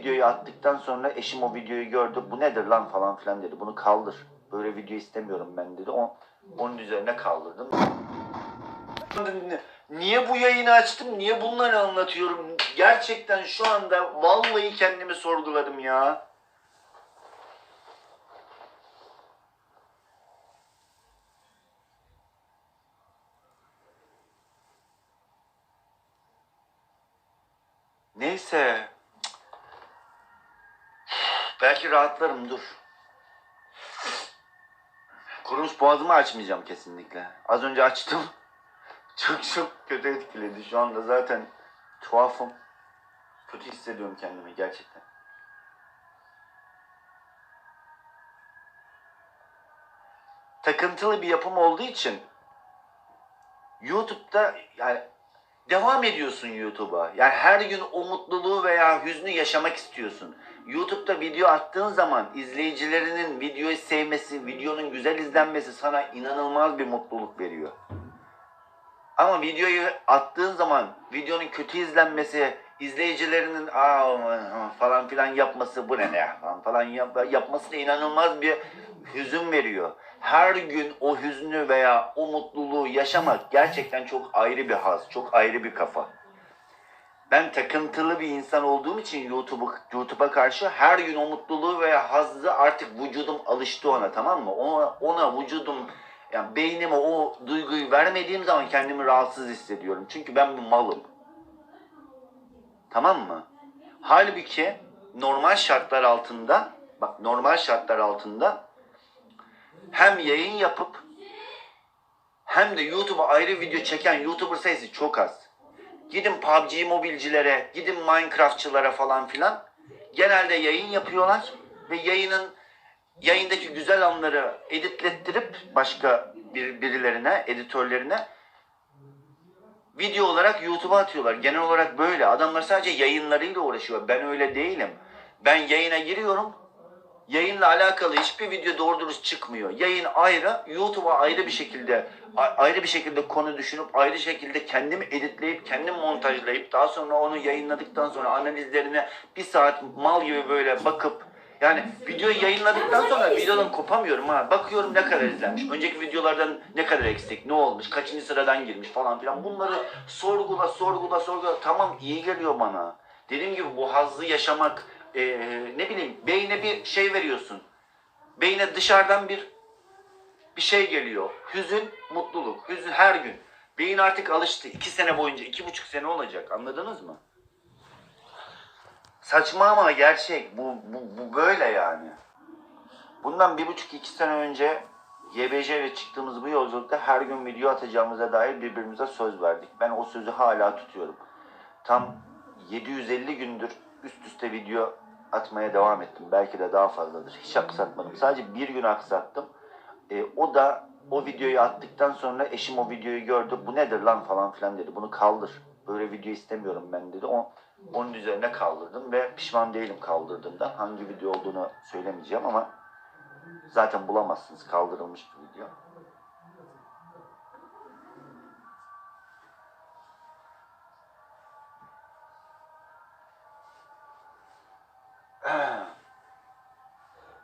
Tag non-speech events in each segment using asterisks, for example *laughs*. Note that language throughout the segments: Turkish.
videoyu attıktan sonra eşim o videoyu gördü. Bu nedir lan falan filan dedi. Bunu kaldır. Böyle video istemiyorum ben dedi. O, onun üzerine kaldırdım. Niye bu yayını açtım? Niye bunları anlatıyorum? Gerçekten şu anda vallahi kendimi sorguladım ya. Neyse. Belki rahatlarım dur. Kurumuş boğazımı açmayacağım kesinlikle. Az önce açtım. *laughs* Çok çok kötü etkiledi. Şu anda zaten tuhafım. Kötü hissediyorum kendimi gerçekten. Takıntılı bir yapım olduğu için YouTube'da yani devam ediyorsun YouTube'a. Yani her gün o mutluluğu veya hüznü yaşamak istiyorsun. YouTube'da video attığın zaman izleyicilerinin videoyu sevmesi, videonun güzel izlenmesi sana inanılmaz bir mutluluk veriyor. Ama videoyu attığın zaman videonun kötü izlenmesi, izleyicilerinin aa falan filan yapması bu ne ne falan yap, yapması da inanılmaz bir hüzün veriyor. Her gün o hüznü veya o mutluluğu yaşamak gerçekten çok ayrı bir haz, çok ayrı bir kafa. Ben takıntılı bir insan olduğum için YouTube'a YouTube'a karşı her gün o mutluluğu veya hazzı artık vücudum alıştı ona tamam mı? Ona, ona vücudum yani beynime o duyguyu vermediğim zaman kendimi rahatsız hissediyorum. Çünkü ben bir malım. Tamam mı? Halbuki normal şartlar altında bak normal şartlar altında hem yayın yapıp hem de YouTube'a ayrı video çeken YouTuber sayısı çok az. Gidin PUBG mobilcilere, gidin Minecraftçılara falan filan. Genelde yayın yapıyorlar ve yayının yayındaki güzel anları editlettirip başka bir, birilerine, editörlerine video olarak YouTube'a atıyorlar. Genel olarak böyle. Adamlar sadece yayınlarıyla uğraşıyor. Ben öyle değilim. Ben yayına giriyorum. Yayınla alakalı hiçbir video doğru dürüst çıkmıyor. Yayın ayrı, YouTube'a ayrı bir şekilde ayrı bir şekilde konu düşünüp ayrı şekilde kendim editleyip kendim montajlayıp daha sonra onu yayınladıktan sonra analizlerine bir saat mal gibi böyle bakıp yani videoyu yayınladıktan sonra videodan kopamıyorum ha. Bakıyorum ne kadar izlenmiş. Önceki videolardan ne kadar eksik, ne olmuş, kaçıncı sıradan girmiş falan filan. Bunları sorgula, sorgula, sorgula. Tamam iyi geliyor bana. Dediğim gibi bu hazzı yaşamak, eee, ne bileyim beyne bir şey veriyorsun. Beyne dışarıdan bir bir şey geliyor. Hüzün, mutluluk. Hüzün her gün. Beyin artık alıştı. iki sene boyunca, iki buçuk sene olacak. Anladınız mı? Saçma ama gerçek. Bu, bu, bu böyle yani. Bundan bir buçuk iki sene önce YBJ ile çıktığımız bu yolculukta her gün video atacağımıza dair birbirimize söz verdik. Ben o sözü hala tutuyorum. Tam 750 gündür üst üste video atmaya devam ettim. Belki de daha fazladır. Hiç aksatmadım. Sadece bir gün aksattım. E, o da o videoyu attıktan sonra eşim o videoyu gördü. Bu nedir lan falan filan dedi. Bunu kaldır. Böyle video istemiyorum ben dedi. O, onun üzerine kaldırdım ve pişman değilim kaldırdığımda. Hangi video olduğunu söylemeyeceğim ama zaten bulamazsınız kaldırılmış bir video.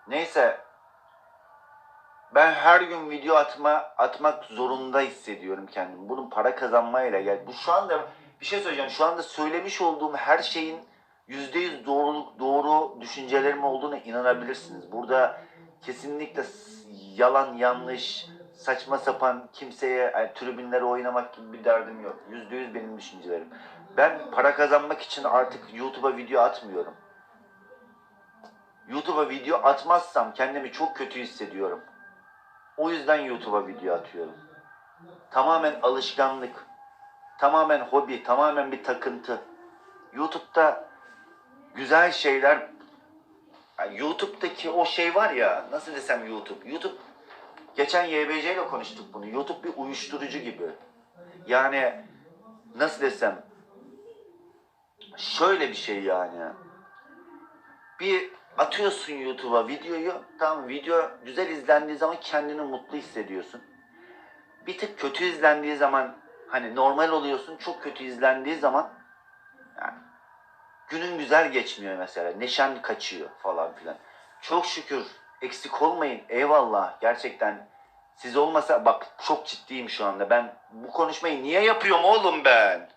Neyse ben her gün video atma atmak zorunda hissediyorum kendimi. Bunun para kazanmayla gel. Bu şu anda bir şey söyleyeceğim. Şu anda söylemiş olduğum her şeyin yüzde yüz doğru, düşüncelerim olduğuna inanabilirsiniz. Burada kesinlikle yalan, yanlış, saçma sapan kimseye yani, tribünlere oynamak gibi bir derdim yok. Yüzde yüz benim düşüncelerim. Ben para kazanmak için artık YouTube'a video atmıyorum. YouTube'a video atmazsam kendimi çok kötü hissediyorum. O yüzden YouTube'a video atıyorum. Tamamen alışkanlık. Tamamen hobi, tamamen bir takıntı. YouTube'da güzel şeyler yani YouTube'daki o şey var ya nasıl desem YouTube. YouTube geçen YBC ile konuştuk bunu. YouTube bir uyuşturucu gibi. Yani nasıl desem şöyle bir şey yani. Bir atıyorsun YouTube'a videoyu. Tamam video güzel izlendiği zaman kendini mutlu hissediyorsun. Bir tık kötü izlendiği zaman hani normal oluyorsun. Çok kötü izlendiği zaman yani Günün güzel geçmiyor mesela. Neşen kaçıyor falan filan. Çok şükür eksik olmayın. Eyvallah. Gerçekten siz olmasa bak çok ciddiyim şu anda. Ben bu konuşmayı niye yapıyorum oğlum ben?